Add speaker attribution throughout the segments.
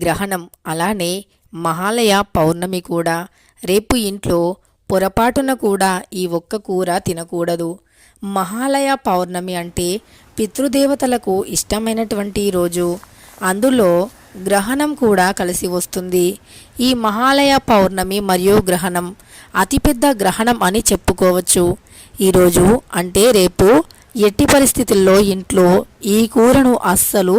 Speaker 1: గ్రహణం. అలానే మహాలయ పౌర్ణమి కూడా. రేపు ఇంట్లో పొరపాటున కూడా ఈ ఒక్క కూర తినకూడదు. మహాలయ పౌర్ణమి అంటే పితృదేవతలకు ఇష్టమైనటువంటి రోజు. అందులో గ్రహణం కూడా కలిసి వస్తుంది. ఈ మహాలయ పౌర్ణమి మరియు గ్రహణం అతిపెద్ద గ్రహణం అని చెప్పుకోవచ్చు. ఈరోజు అంటే రేపు ఎట్టి పరిస్థితుల్లో ఇంట్లో ఈ కూరను అస్సలు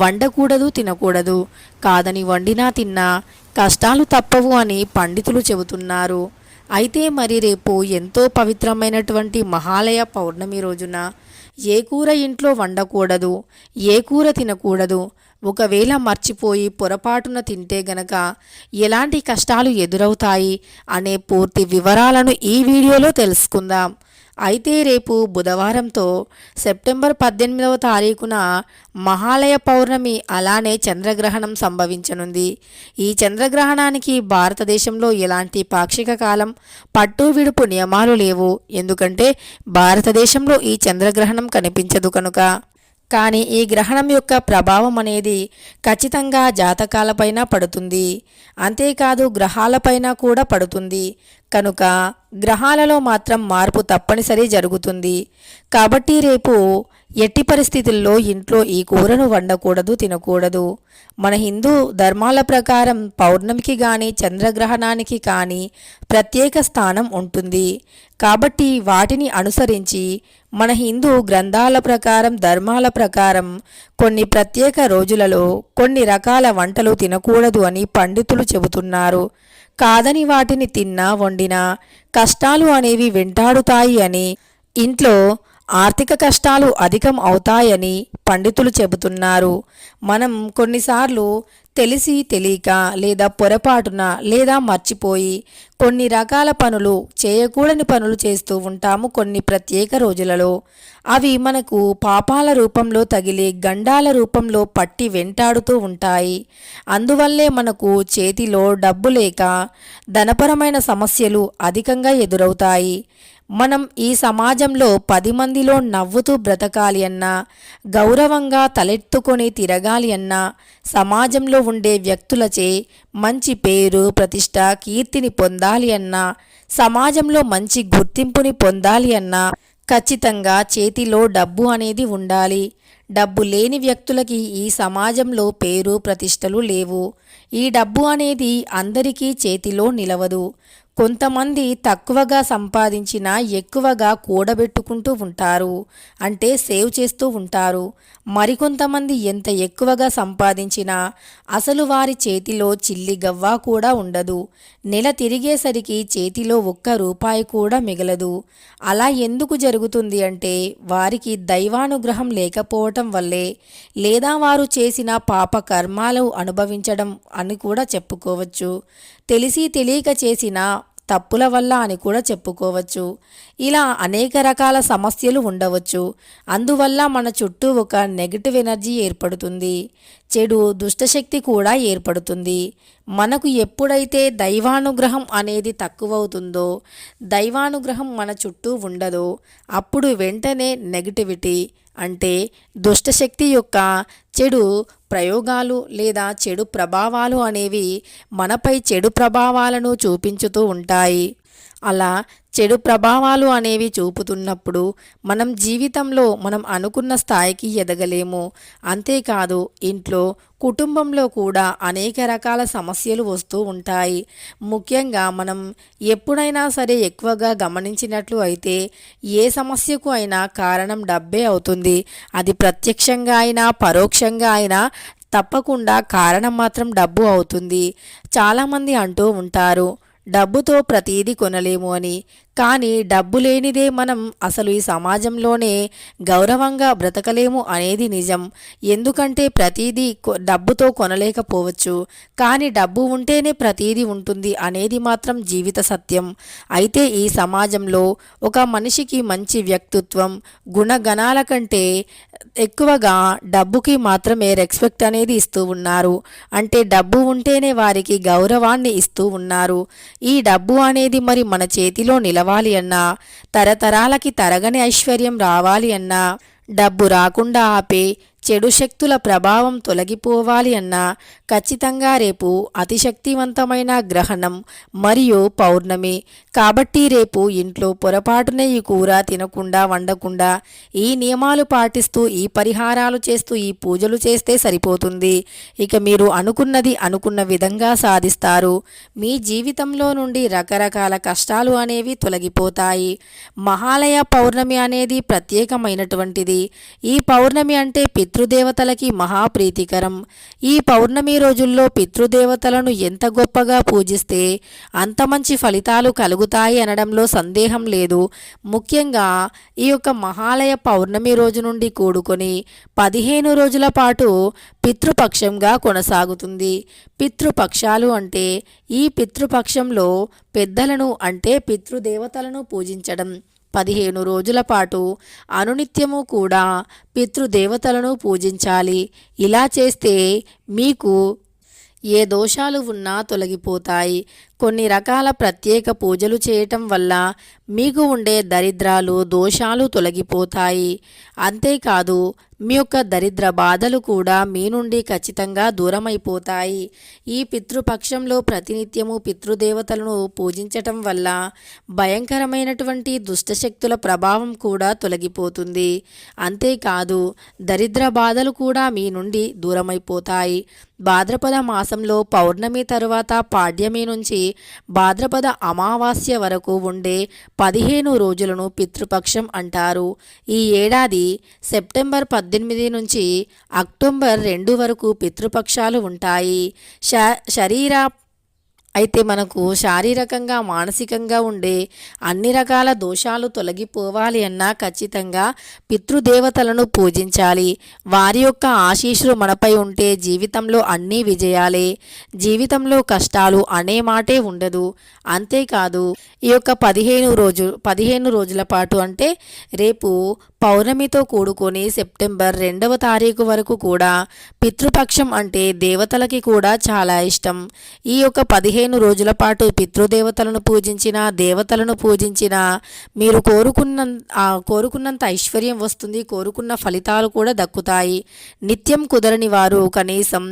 Speaker 1: వండకూడదు తినకూడదు. కాదని వండినా తిన్నా కష్టాలు తప్పవు అని పండితులు చెబుతున్నారు. అయితే మరి రేపు ఎంతో పవిత్రమైనటువంటి మహాలయ పౌర్ణమి రోజున ఏ కూర ఇంట్లో వండకూడదు ఏ కూర తినకూడదు ఒకవేళ మర్చిపోయి పొరపాటున తింటే గనక ఎలాంటి కష్టాలు ఎదురవుతాయి అనే పూర్తి వివరాలను ఈ వీడియోలో తెలుసుకుందాం. అయితే రేపు బుధవారంతో సెప్టెంబర్ పద్దెనిమిదవ తారీఖున మహాలయ పౌర్ణమి అలానే చంద్రగ్రహణం సంభవించనుంది. ఈ చంద్రగ్రహణానికి భారతదేశంలో ఎలాంటి పాక్షిక కాలం పట్టు విడుపు నియమాలు లేవు. ఎందుకంటే భారతదేశంలో ఈ చంద్రగ్రహణం కనిపించదు కనుక. కానీ ఈ గ్రహణం యొక్క ప్రభావం అనేది ఖచ్చితంగా జాతకాలపైన పడుతుంది. అంతేకాదు గ్రహాలపైన కూడా పడుతుంది. కనుక గ్రహాలలో మాత్రం మార్పు తప్పనిసరి జరుగుతుంది. కాబట్టి రేపు ఎట్టి పరిస్థితుల్లో ఇంట్లో ఈ కూరను వండకూడదు తినకూడదు. మన హిందూ ధర్మాల ప్రకారం పౌర్ణమికి కానీ చంద్రగ్రహణానికి కానీ ప్రత్యేక స్థానం ఉంటుంది. కాబట్టి వాటిని అనుసరించి మన హిందూ గ్రంథాల ప్రకారం ధర్మాల ప్రకారం కొన్ని ప్రత్యేక రోజులలో కొన్ని రకాల వంటలు తినకూడదు అని పండితులు చెబుతున్నారు. కాదని వాటిని తిన్నా వండినా కష్టాలు అనేవి వెంటాడుతాయి అని ఇంట్లో ఆర్థిక కష్టాలు అధికం అవుతాయని పండితులు చెబుతున్నారు. మనం కొన్నిసార్లు తెలిసి తెలియక లేదా పొరపాటున లేదా మర్చిపోయి కొన్ని రకాల పనులు చేయకూడని పనులు చేస్తూ ఉంటాము కొన్ని ప్రత్యేక రోజులలో. అవి మనకు పాపాల రూపంలో తగిలి గండాల రూపంలో పట్టి వెంటాడుతూ ఉంటాయి. అందువల్లే మనకు చేతిలో డబ్బు లేక ధనపరమైన సమస్యలు అధికంగా ఎదురవుతాయి. మనం ఈ సమాజంలో పది మందిలో నవ్వుతూ బ్రతకాలి అన్నా గౌరవంగా తలెత్తుకొని తిరగాలి అన్నా సమాజంలో ఉండే వ్యక్తులచే మంచి పేరు ప్రతిష్ట కీర్తిని పొందాలి అన్నా సమాజంలో మంచి గుర్తింపుని పొందాలి అన్నా ఖచ్చితంగా చేతిలో డబ్బు అనేది ఉండాలి. డబ్బు లేని వ్యక్తులకి ఈ సమాజంలో పేరు ప్రతిష్టలు లేవు. ఈ డబ్బు అనేది అందరికీ చేతిలో నిలవదు. కొంతమంది తక్కువగా సంపాదించినా ఎక్కువగా కూడబెట్టుకుంటూ ఉంటారు అంటే సేవ్ చేస్తూ ఉంటారు. మరికొంతమంది ఎంత ఎక్కువగా సంపాదించినా అసలు వారి చేతిలో చిల్లి గవ్వ కూడా ఉండదు. నెల తిరిగేసరికి చేతిలో ఒక్క రూపాయి కూడా మిగలదు. అలా ఎందుకు జరుగుతుంది అంటే వారికి దైవానుగ్రహం లేకపోవటం వల్లే లేదా వారు చేసిన పాప కర్మాలు అనుభవించడం అని కూడా చెప్పుకోవచ్చు. తెలిసి తెలియక చేసిన తప్పుల వల్ల అని కూడా చెప్పుకోవచ్చు. ఇలా అనేక రకాల సమస్యలు ఉండవచ్చు. అందువల్ల మన చుట్టూ ఒక నెగటివ్ ఎనర్జీ ఏర్పడుతుంది. చెడు దుష్టశక్తి కూడా ఏర్పడుతుంది. మనకు ఎప్పుడైతే దైవానుగ్రహం అనేది తక్కువవుతుందో దైవానుగ్రహం మన చుట్టూ ఉండదో. అప్పుడు వెంటనే నెగటివిటీ అంటే దుష్టశక్తి యొక్క చెడు ప్రయోగాలు లేదా చెడు ప్రభావాలు అనేవి మనపై చెడు ప్రభావాలను చూపించుతూ ఉంటాయి. అలా చెడు ప్రభావాలు అనేవి చూపుతున్నప్పుడు మనం జీవితంలో మనం అనుకున్న స్థాయికి ఎదగలేము. అంతేకాదు ఇంట్లో కుటుంబంలో కూడా అనేక రకాల సమస్యలు వస్తూ ఉంటాయి. ముఖ్యంగా మనం ఎప్పుడైనా సరే ఎక్కువగా గమనించినట్లు అయితే ఏ సమస్యకు అయినా కారణం డబ్బే అవుతుంది. అది ప్రత్యక్షంగా అయినా పరోక్షంగా అయినా తప్పకుండా కారణం మాత్రం డబ్బు అవుతుంది. చాలామంది అంటూ ఉంటారు డబ్బుతో ప్రతీది కొనలేము అని. కానీ డబ్బు లేనిదే మనం అసలు ఈ సమాజంలోనే గౌరవంగా బ్రతకలేము అనేది నిజం. ఎందుకంటే ప్రతీదీ డబ్బుతో కొనలేకపోవచ్చు. కానీ డబ్బు ఉంటేనే ప్రతీది ఉంటుంది అనేది మాత్రం జీవిత సత్యం. అయితే ఈ సమాజంలో ఒక మనిషికి మంచి వ్యక్తిత్వం గుణగణాల కంటే ఎక్కువగా డబ్బుకి మాత్రమే రెస్పెక్ట్ అనేది ఇస్తూ ఉన్నారు. అంటే డబ్బు ఉంటేనే వారికి గౌరవాన్ని ఇస్తూ ఉన్నారు. ఈ డబ్బు అనేది మరి మన చేతిలో నిలవాలి అన్నా తరతరాలకి తరగని ఐశ్వర్యం రావాలి అన్నా డబ్బు రాకుండా ఆపే చెడు శక్తుల ప్రభావం తొలగిపోవాలి అన్నా ఖచ్చితంగా రేపు అతిశక్తివంతమైన గ్రహణం మరియు పౌర్ణమి. కాబట్టి రేపు ఇంట్లో పొరపాటున ఈ కూర తినకుండా వండకుండా ఈ నియమాలు పాటిస్తూ ఈ పరిహారాలు చేస్తూ ఈ పూజలు చేస్తే సరిపోతుంది. ఇక మీరు అనుకున్నది అనుకున్న విధంగా సాధిస్తారు. మీ జీవితంలో నుండి రకరకాల కష్టాలు అనేవి తొలగిపోతాయి. మహాలయ పౌర్ణమి అనేది ప్రత్యేకమైనటువంటిది. ఈ పౌర్ణమి అంటే పితృదేవతలకి మహాప్రీతికరం. ఈ పౌర్ణమి రోజుల్లో పితృదేవతలను ఎంత గొప్పగా పూజిస్తే అంత మంచి ఫలితాలు కలుగుతాయి అనడంలో సందేహం లేదు. ముఖ్యంగా ఈ యొక్క మహాలయ పౌర్ణమి రోజు నుండి కూడుకొని పదిహేను రోజుల పాటు పితృపక్షంగా కొనసాగుతుంది. పితృపక్షాలు అంటే ఈ పితృపక్షంలో పెద్దలను అంటే పితృదేవతలను పూజించడం. పదిహేను రోజుల పాటు అనునిత్యము కూడా పితృదేవతలను పూజించాలి. ఇలా చేస్తే మీకు ఏ దోషాలు ఉన్నా తొలగిపోతాయి. కొన్ని రకాల ప్రత్యేక పూజలు చేయటం వల్ల మీకు ఉండే దరిద్రాలు దోషాలు తొలగిపోతాయి. అంతేకాదు మీ యొక్క దరిద్ర బాధలు కూడా మీ నుండి ఖచ్చితంగా దూరమైపోతాయి. ఈ పితృపక్షంలో ప్రతినిత్యము పితృదేవతలను పూజించటం వల్ల భయంకరమైనటువంటి దుష్టశక్తుల ప్రభావం కూడా తొలగిపోతుంది. అంతేకాదు దరిద్ర బాధలు కూడా మీ నుండి దూరమైపోతాయి. భాద్రపద మాసంలో పౌర్ణమి తరువాత పాడ్యమి నుంచి భాద్రపద అమావాస్య వరకు ఉండే పదిహేను రోజులను పితృపక్షం అంటారు. ఈ ఏడాది సెప్టెంబర్ పద్దెనిమిది నుంచి అక్టోబర్ రెండు వరకు పితృపక్షాలు ఉంటాయి. శ శరీర అయితే మనకు శారీరకంగా మానసికంగా ఉండే అన్ని రకాల దోషాలు తొలగిపోవాలి అన్నా ఖచ్చితంగా పితృదేవతలను పూజించాలి. వారి యొక్క ఆశీస్సులు మనపై ఉంటే జీవితంలో అన్నీ విజయాలే. జీవితంలో కష్టాలు అనే మాటే ఉండదు. అంతేకాదు ఈ యొక్క పదిహేను రోజు పదిహేను రోజుల పాటు అంటే రేపు పౌర్ణమితో కూడుకొని సెప్టెంబర్ రెండవ తారీఖు వరకు కూడా పితృపక్షం అంటే దేవతలకి కూడా చాలా ఇష్టం. ఈ యొక్క పదిహేను రోజుల పాటు పితృదేవతలను పూజించిన దేవతలను పూజించిన మీరు కోరుకున్న కోరుకున్నంత ఐశ్వర్యం వస్తుంది కోరుకున్న ఫలితాలు కూడా దక్కుతాయి. నిత్యం కుదరని వారు కనీసం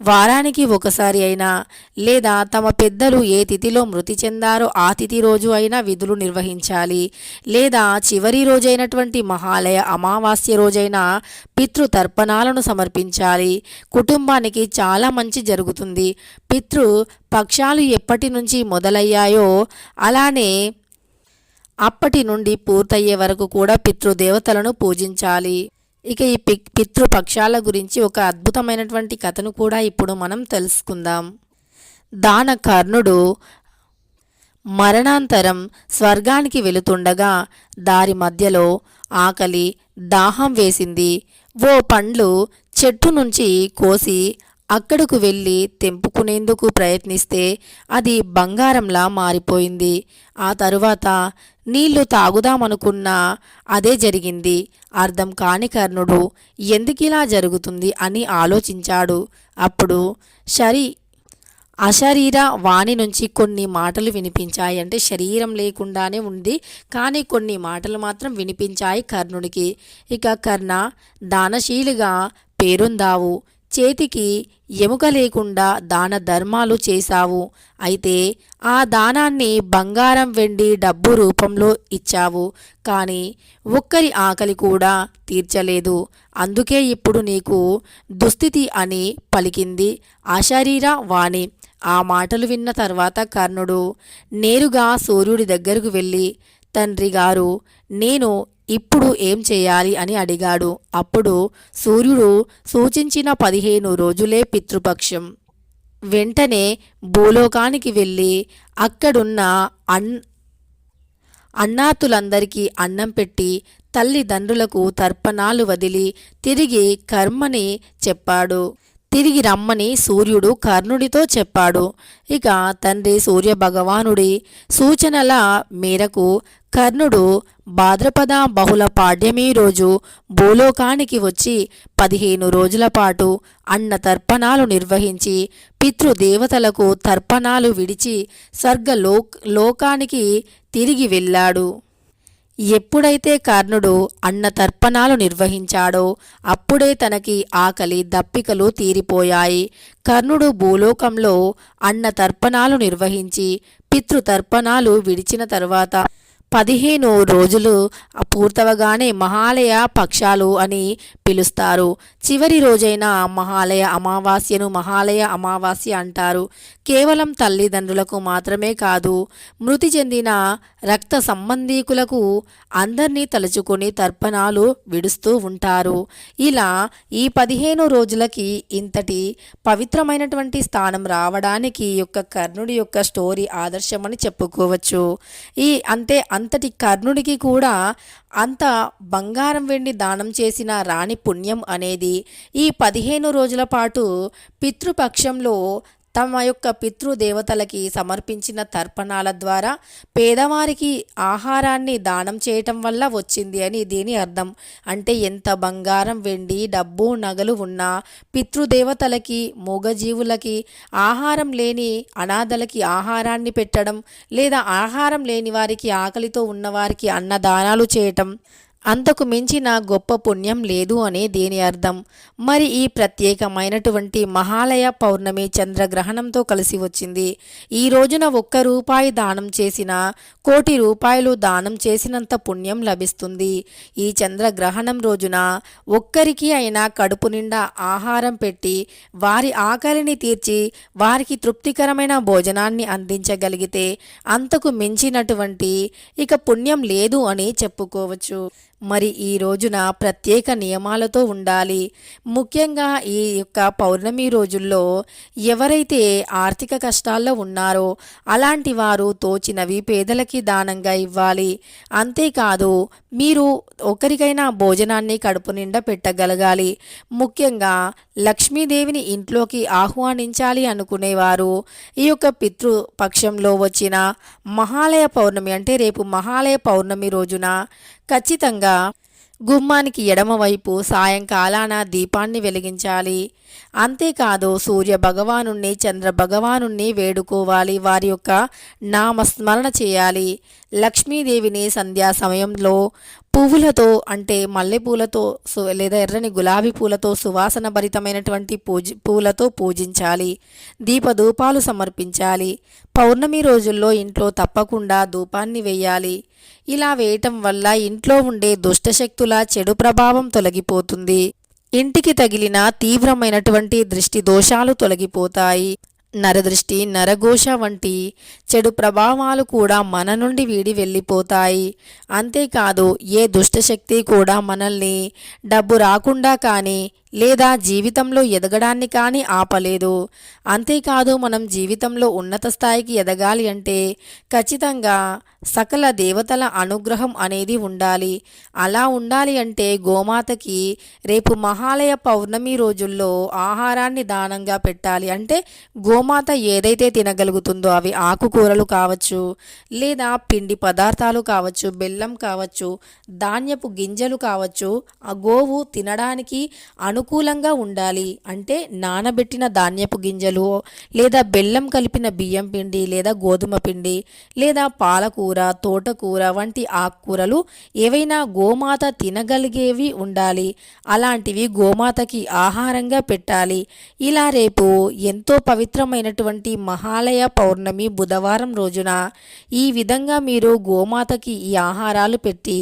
Speaker 1: వారానికి ఒకసారి అయినా లేదా తమ పెద్దలు ఏ తిథిలో మృతి చెందారో ఆ తిథి రోజు అయినా విధులు నిర్వహించాలి. లేదా చివరి రోజైనటువంటి మహాలయ అమావాస్య రోజైన పితృతర్పణాలను సమర్పించాలి. కుటుంబానికి చాలా మంచి జరుగుతుంది. పితృ పక్షాలు ఎప్పటి నుంచి మొదలయ్యాయో అలానే అప్పటి నుండి పూర్తయ్యే వరకు కూడా పితృదేవతలను పూజించాలి. ఇక ఈ పి పితృపక్షాల గురించి ఒక అద్భుతమైనటువంటి కథను కూడా ఇప్పుడు మనం తెలుసుకుందాం. దాన కర్ణుడు మరణాంతరం స్వర్గానికి వెళుతుండగా దారి మధ్యలో ఆకలి దాహం వేసింది. ఓ పండ్లు చెట్టు నుంచి కోసి అక్కడకు వెళ్ళి తెంపుకునేందుకు ప్రయత్నిస్తే అది బంగారంలా మారిపోయింది. ఆ తరువాత నీళ్ళు తాగుదామనుకున్నా అదే జరిగింది. అర్థం కాని కర్ణుడు ఎందుకిలా జరుగుతుంది అని ఆలోచించాడు. అప్పుడు శరీ అశరీర వాణి నుంచి కొన్ని మాటలు వినిపించాయి. అంటే శరీరం లేకుండానే ఉంది కానీ కొన్ని మాటలు మాత్రం వినిపించాయి కర్ణుడికి. ఇక కర్ణ దానశీలుగా పేరొందావు. చేతికి ఎముక లేకుండా దాన ధర్మాలు చేశావు. అయితే ఆ దానాన్ని బంగారం వెండి డబ్బు రూపంలో ఇచ్చావు. కానీ ఒక్కరి ఆకలి కూడా తీర్చలేదు. అందుకే ఇప్పుడు నీకు దుస్థితి అని పలికింది అశరీర వాణి. ఆ మాటలు విన్న తర్వాత కర్ణుడు నేరుగా సూర్యుడి దగ్గరకు వెళ్ళి తండ్రి గారు నేను ఇప్పుడు ఏం చేయాలి? అని అడిగాడు. అప్పుడు సూర్యుడు సూచించిన పదిహేను రోజులే పితృపక్షం. వెంటనే భూలోకానికి వెళ్ళి అక్కడున్న అన్ అన్నాతులందరికీ అన్నం పెట్టి తల్లిదండ్రులకు తర్పణాలు వదిలి తిరిగి కర్మని చెప్పాడు. తిరిగి రమ్మని సూర్యుడు కర్ణుడితో చెప్పాడు. ఇక తండ్రి సూర్య భగవానుడి సూచనల మేరకు కర్ణుడు భాద్రపద బహుళ పాడ్యమి రోజు భూలోకానికి వచ్చి పదిహేను రోజుల పాటు అన్న తర్పణాలు నిర్వహించి పితృదేవతలకు తర్పణాలు విడిచి స్వర్గ లోకానికి తిరిగి వెళ్ళాడు. ఎప్పుడైతే కర్ణుడు అన్న తర్పణాలు నిర్వహించాడో అప్పుడే తనకి ఆకలి దప్పికలు తీరిపోయాయి. కర్ణుడు భూలోకంలో అన్న తర్పణాలు నిర్వహించి పితృతర్పణాలు విడిచిన తర్వాత పదిహేను రోజులు పూర్తవగానే మహాలయ పక్షాలు అని పిలుస్తారు. చివరి రోజైన మహాలయ అమావాస్యను మహాలయ అమావాస్య అంటారు. కేవలం తల్లిదండ్రులకు మాత్రమే కాదు మృతి చెందిన రక్త సంబంధీకులకు అందరినీ తలుచుకొని తర్పణాలు విడుస్తూ ఉంటారు. ఇలా ఈ పదిహేను రోజులకి ఇంతటి పవిత్రమైనటువంటి స్థానం రావడానికి యొక్క కర్ణుడి యొక్క స్టోరీ ఆదర్శమని చెప్పుకోవచ్చు. ఈ అంతే అంతటి కర్ణుడికి కూడా అంత బంగారం వెండి దానం చేసిన రాణి పుణ్యం అనేది ఈ పదిహేను రోజుల పాటు పితృపక్షంలో తమ యొక్క పితృదేవతలకి సమర్పించిన తర్పణాల ద్వారా పేదవారికి ఆహారాన్ని దానం చేయటం వల్ల వచ్చింది అని దీని అర్థం. అంటే ఎంత బంగారం వెండి డబ్బు నగలు ఉన్నా పితృదేవతలకి మూగజీవులకి ఆహారం లేని అనాథలకి ఆహారాన్ని పెట్టడం లేదా ఆహారం లేని వారికి ఆకలితో ఉన్నవారికి అన్నదానాలు చేయటం. అంతకు మించిన గొప్ప పుణ్యం లేదు అనే దీని అర్థం? మరి ఈ ప్రత్యేకమైనటువంటి మహాలయ పౌర్ణమి చంద్రగ్రహణంతో కలిసి వచ్చింది. ఈ రోజున ఒక్క రూపాయి దానం చేసిన కోటి రూపాయలు దానం చేసినంత పుణ్యం లభిస్తుంది. ఈ చంద్రగ్రహణం రోజున ఒక్కరికి అయినా కడుపు నిండా ఆహారం పెట్టి వారి ఆకలిని తీర్చి వారికి తృప్తికరమైన భోజనాన్ని అందించగలిగితే అంతకు మించినటువంటి ఇక పుణ్యం లేదు అని చెప్పుకోవచ్చు. మరి ఈ రోజున ప్రత్యేక నియమాలతో ఉండాలి. ముఖ్యంగా ఈ యొక్క పౌర్ణమి రోజుల్లో ఎవరైతే ఆర్థిక కష్టాల్లో ఉన్నారో అలాంటి వారు తోచినవి పేదలకి దానంగా ఇవ్వాలి. అంతేకాదు మీరు ఒకరికైనా భోజనాన్ని కడుపు నిండా పెట్టగలగాలి. ముఖ్యంగా లక్ష్మీదేవిని ఇంట్లోకి ఆహ్వానించాలి అనుకునేవారు. ఈ యొక్క పితృపక్షంలో వచ్చిన మహాలయ పౌర్ణమి అంటే రేపు మహాలయ పౌర్ణమి రోజున ఖచ్చితంగా గుమ్మానికి ఎడమవైపు సాయంకాలాన దీపాన్ని వెలిగించాలి. అంతేకాదు సూర్య భగవానుణ్ణి చంద్ర భగవానుణ్ణి వేడుకోవాలి. వారి యొక్క నామస్మరణ చేయాలి. లక్ష్మీదేవిని సంధ్యా సమయంలో పువ్వులతో అంటే మల్లెపూలతో సు లేదా ఎర్రని గులాబీ పూలతో సువాసన భరితమైనటువంటి పూజ పూలతో పూజించాలి. దీపధూపాలు సమర్పించాలి. పౌర్ణమి రోజుల్లో ఇంట్లో తప్పకుండా ధూపాన్ని వేయాలి. ఇలా వేయటం వల్ల ఇంట్లో ఉండే దుష్టశక్తుల చెడు ప్రభావం తొలగిపోతుంది. ఇంటికి తగిలిన తీవ్రమైనటువంటి దృష్టి దోషాలు తొలగిపోతాయి. నరదృష్టి నరఘోష వంటి చెడు ప్రభావాలు కూడా మన నుండి వీడి వెళ్ళిపోతాయి. అంతేకాదు ఏ దుష్టశక్తి కూడా మనల్ని డబ్బు రాకుండా కానీ లేదా జీవితంలో ఎదగడాన్ని కానీ ఆపలేదు. అంతేకాదు మనం జీవితంలో ఉన్నత స్థాయికి ఎదగాలి అంటే ఖచ్చితంగా సకల దేవతల అనుగ్రహం అనేది ఉండాలి. అలా ఉండాలి అంటే గోమాతకి రేపు మహాలయ పౌర్ణమి రోజుల్లో ఆహారాన్ని దానంగా పెట్టాలి. అంటే గోమాత ఏదైతే తినగలుగుతుందో అవి ఆకుకూరలు కావచ్చు లేదా పిండి పదార్థాలు కావచ్చు బెల్లం కావచ్చు ధాన్యపు గింజలు కావచ్చు ఆ గోవు తినడానికి అను అనుకూలంగా ఉండాలి. అంటే నానబెట్టిన ధాన్యపు గింజలు లేదా బెల్లం కలిపిన బియ్యం పిండి లేదా గోధుమ పిండి లేదా పాలకూర తోటకూర వంటి ఆకుకూరలు ఏవైనా గోమాత తినగలిగేవి ఉండాలి. అలాంటివి గోమాతకి ఆహారంగా పెట్టాలి. ఇలా రేపు ఎంతో పవిత్రమైనటువంటి మహాలయ పౌర్ణమి బుధవారం రోజున ఈ విధంగా మీరు గోమాతకి ఈ ఆహారాలు పెట్టి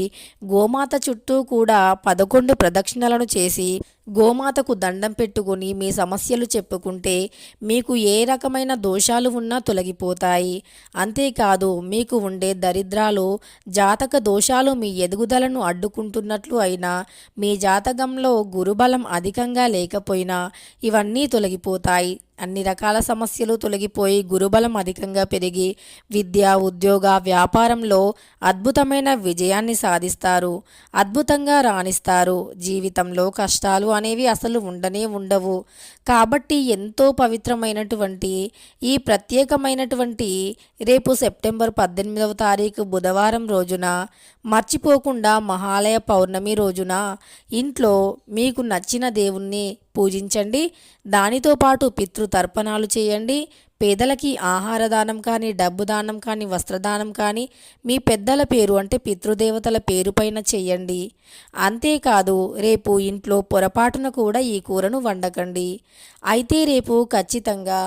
Speaker 1: గోమాత చుట్టూ కూడా పదకొండు ప్రదక్షిణలను చేసి గోమాతకు దండం పెట్టుకొని మీ సమస్యలు చెప్పుకుంటే మీకు ఏ రకమైన దోషాలు ఉన్నా తొలగిపోతాయి. అంతేకాదు మీకు ఉండే దరిద్రాలు జాతక దోషాలు మీ ఎదుగుదలను అడ్డుకుంటున్నట్లు అయినా మీ జాతకంలో గురుబలం అధికంగా లేకపోయినా ఇవన్నీ తొలగిపోతాయి. అన్ని రకాల సమస్యలు తొలగిపోయి గురుబలం అధికంగా పెరిగి విద్య ఉద్యోగ వ్యాపారంలో అద్భుతమైన విజయాన్ని సాధిస్తారు. అద్భుతంగా రాణిస్తారు. జీవితంలో కష్టాలు అనేవి అసలు ఉండనే ఉండవు. కాబట్టి ఎంతో పవిత్రమైనటువంటి ఈ ప్రత్యేకమైనటువంటి రేపు సెప్టెంబర్ పద్దెనిమిదవ తారీఖు బుధవారం రోజున మర్చిపోకుండా మహాలయ పౌర్ణమి రోజున ఇంట్లో మీకు నచ్చిన దేవుణ్ణి పూజించండి. దానితో పాటు పితృతర్పణాలు చేయండి. పేదలకి ఆహార దానం కానీ డబ్బు దానం కానీ వస్త్రదానం కానీ మీ పెద్దల పేరు అంటే పితృదేవతల పేరు పైన చేయండి. అంతేకాదు రేపు ఇంట్లో పొరపాటున కూడా ఈ కూరను వండకండి. అయితే రేపు ఖచ్చితంగా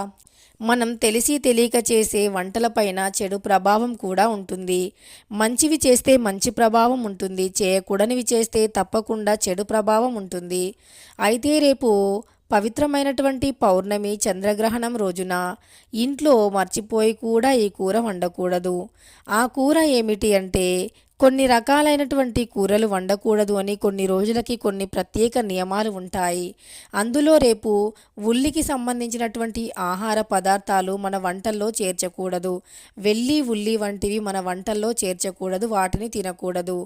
Speaker 1: మనం తెలిసి తెలియక చేసే వంటలపైన చెడు ప్రభావం కూడా ఉంటుంది. మంచివి చేస్తే మంచి ప్రభావం ఉంటుంది. చేయకూడనివి చేస్తే తప్పకుండా చెడు ప్రభావం ఉంటుంది. అయితే రేపు పవిత్రమైనటువంటి పౌర్ణమి చంద్రగ్రహణం రోజున ఇంట్లో మర్చిపోయి కూడా ఈ కూర వండకూడదు. ఆ కూర ఏమిటి అంటే కొన్ని రకాలైనటువంటి కూరలు వండకూడదు అని కొన్ని రోజులకి కొన్ని ప్రత్యేక నియమాలు ఉంటాయి. అందులో రేపు ఉల్లికి సంబంధించినటువంటి ఆహార పదార్థాలు మన వంటల్లో చేర్చకూడదు. వెల్లి ఉల్లి వంటివి మన వంటల్లో చేర్చకూడదు వాటిని తినకూడదు.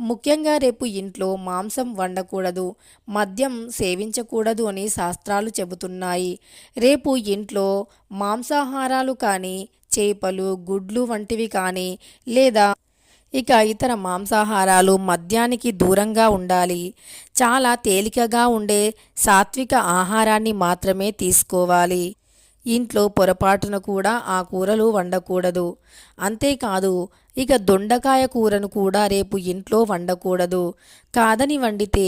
Speaker 1: ముఖ్యంగా రేపు ఇంట్లో మాంసం వండకూడదు మద్యం సేవించకూడదు అని శాస్త్రాలు చెబుతున్నాయి. రేపు ఇంట్లో మాంసాహారాలు కానీ చేపలు గుడ్లు వంటివి కానీ లేదా ఇక ఇతర మాంసాహారాలు మద్యానికి దూరంగా ఉండాలి. చాలా తేలికగా ఉండే సాత్విక ఆహారాన్ని మాత్రమే తీసుకోవాలి. ఇంట్లో పొరపాటున కూడా ఆ కూరలు వండకూడదు. అంతేకాదు ఇక దొండకాయ కూరను కూడా రేపు ఇంట్లో వండకూడదు. కాదని వండితే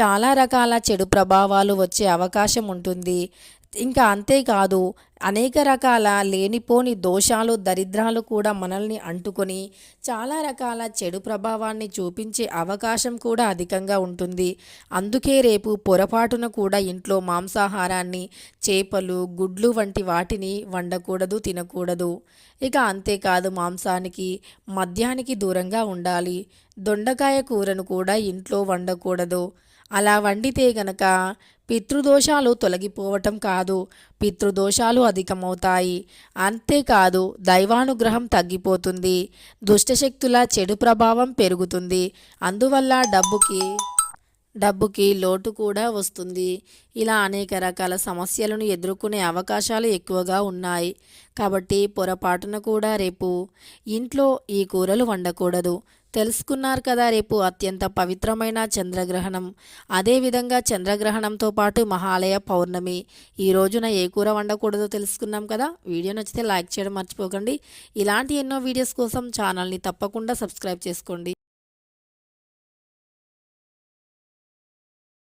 Speaker 1: చాలా రకాల చెడు ప్రభావాలు వచ్చే అవకాశం ఉంటుంది. ఇంకా అంతేకాదు అనేక రకాల లేనిపోని దోషాలు దరిద్రాలు కూడా మనల్ని అంటుకొని చాలా రకాల చెడు ప్రభావాన్ని చూపించే అవకాశం కూడా అధికంగా ఉంటుంది. అందుకే రేపు పొరపాటున కూడా ఇంట్లో మాంసాహారాన్ని చేపలు గుడ్లు వంటి వాటిని వండకూడదు తినకూడదు. ఇక అంతేకాదు మాంసానికి మద్యానికి దూరంగా ఉండాలి. దొండకాయ కూరను కూడా ఇంట్లో వండకూడదు. అలా వండితే గనక పితృదోషాలు తొలగిపోవటం కాదు పితృదోషాలు అధికమవుతాయి. అంతేకాదు దైవానుగ్రహం తగ్గిపోతుంది దుష్టశక్తుల చెడు ప్రభావం పెరుగుతుంది. అందువల్ల డబ్బుకి డబ్బుకి లోటు కూడా వస్తుంది. ఇలా అనేక రకాల సమస్యలను ఎదుర్కొనే అవకాశాలు ఎక్కువగా ఉన్నాయి. కాబట్టి పొరపాటున కూడా రేపు ఇంట్లో ఈ కూరలు వండకూడదు. తెలుసుకున్నారు కదా రేపు అత్యంత పవిత్రమైన చంద్రగ్రహణం. అదేవిధంగా చంద్రగ్రహణంతో పాటు మహాలయ పౌర్ణమి. ఈ రోజున ఏ కూర వండకూడదో తెలుసుకున్నాం కదా? వీడియో నచ్చితే లైక్ చేయడం మర్చిపోకండి. ఇలాంటి ఎన్నో వీడియోస్ కోసం ఛానల్ని తప్పకుండా సబ్స్క్రైబ్ చేసుకోండి.